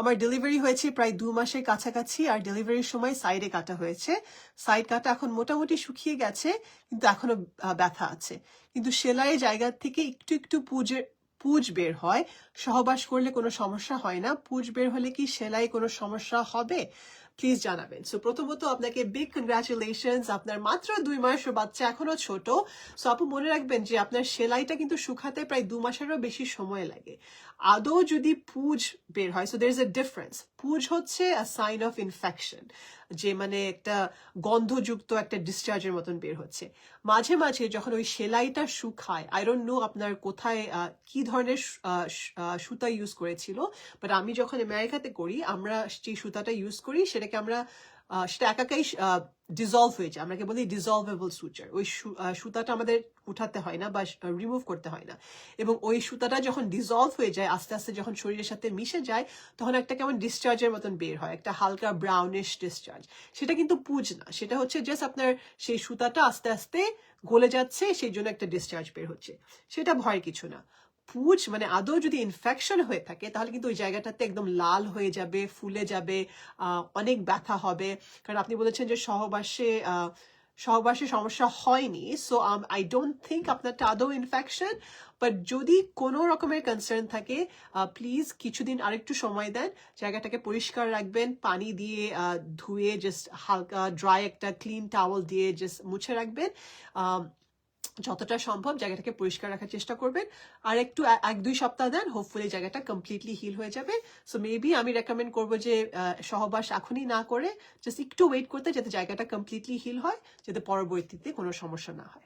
আমার ডেলিভারি হয়েছে প্রায় দু মাসের কাছাকাছি, আর ডেলিভারির সময় সাইডে কাটা হয়েছে। সাইড কাটা এখন মোটামুটি শুকিয়ে গেছে, কিন্তু এখনও ব্যথা আছে। কিন্তু সেলাইয়ের জায়গা থেকে একটু একটু পুজের পুজ বের হয়। সহবাস করলে কোনো সমস্যা হয় না। পুজ বের হলে কি সেলাই কোনো সমস্যা হবে? প্লিজ জানাবেন। সো প্রথমত আপনাকে বিগ কনগ্রাচুলেশন আপনার মাত্র দুই মাসের বাচ্চা এখনও ছোট। সো আপু মনে রাখবেন যে আপনার সেলাইটা কিন্তু শুকাতে প্রায় দু মাসেরও বেশি সময় লাগে। আদৌ যদি পুজ বের হয় so there is a difference pus হচ্ছে সাইন অফ ইনফেকশন যে মানে একটা গন্ধযুক্ত একটা ডিসচার্জের মতন বের হচ্ছে। মাঝে মাঝে যখন ওই সেলাইটা শুকায় আই ডোন্ট নো আপনার কোথায় কি ধরনের সুতা ইউজ করেছিল বাট আমি যখন আমেরিকাতে করি, আমরা যে সুতাটা ইউজ করি, সেটাকে আমরা সেটা একাকাই ডিজলভ হয়ে যায়। আমরাকে বলি ডিজলভেবল সুচার ওই সুতাটা আমাদের উঠাতে হয় না বা রিমুভ করতে হয় না। এবং ওই সুতাটা যখন ডিজলভ হয়ে যায়, আস্তে আস্তে যখন শরীরের সাথে মিশে যায়, তখন একটা কেমন ডিসচার্জের মতন বের হয়। একটা হালকা ব্রাউনিশ ডিসচার্জ সেটা কিন্তু পুজ না। সেটা হচ্ছে জাস্ট আপনার সেই সুতাটা আস্তে আস্তে গলে যাচ্ছে, সেই জন্য একটা ডিসচার্জ বের হচ্ছে। সেটা ভয় কিছু না। পুজ মানে আদৌ যদি ইনফেকশন হয়ে থাকে, তাহলে কিন্তু ওই জায়গাটাতে একদম লাল হয়ে যাবে, ফুলে যাবে অনেক ব্যথা হবে। কারণ আপনি বলেছেন যে সহবাসে সহবাসে সমস্যা হয়নি। সো আই ডোন্ট থিঙ্ক আপনারটা আদৌ ইনফেকশন বাট যদি কোনো রকমের কনসার্ন থাকে প্লিজ কিছুদিন আরেকটু সময় দেন। জায়গাটাকে পরিষ্কার রাখবেন, পানি দিয়ে ধুয়ে জাস্ট হালকা ড্রাই একটা ক্লিন টাওয়াল দিয়ে জাস্ট মুছে রাখবেন। যতটা সম্ভব জায়গাটাকে পরিষ্কার রাখার চেষ্টা করবেন। আর একটু এক দুই সপ্তাহ দেন হোপফুলি জায়গাটা কমপ্লিটলি হিল হয়ে যাবে। সো মেবি আমি রেকমেন্ড করব যে সহবাস এখনই না করে জাস্ট একটু ওয়েট করতে যাতে জায়গাটা কমপ্লিটলি হিল হয়, যাতে পরবর্তীতে কোনো সমস্যা না হয়।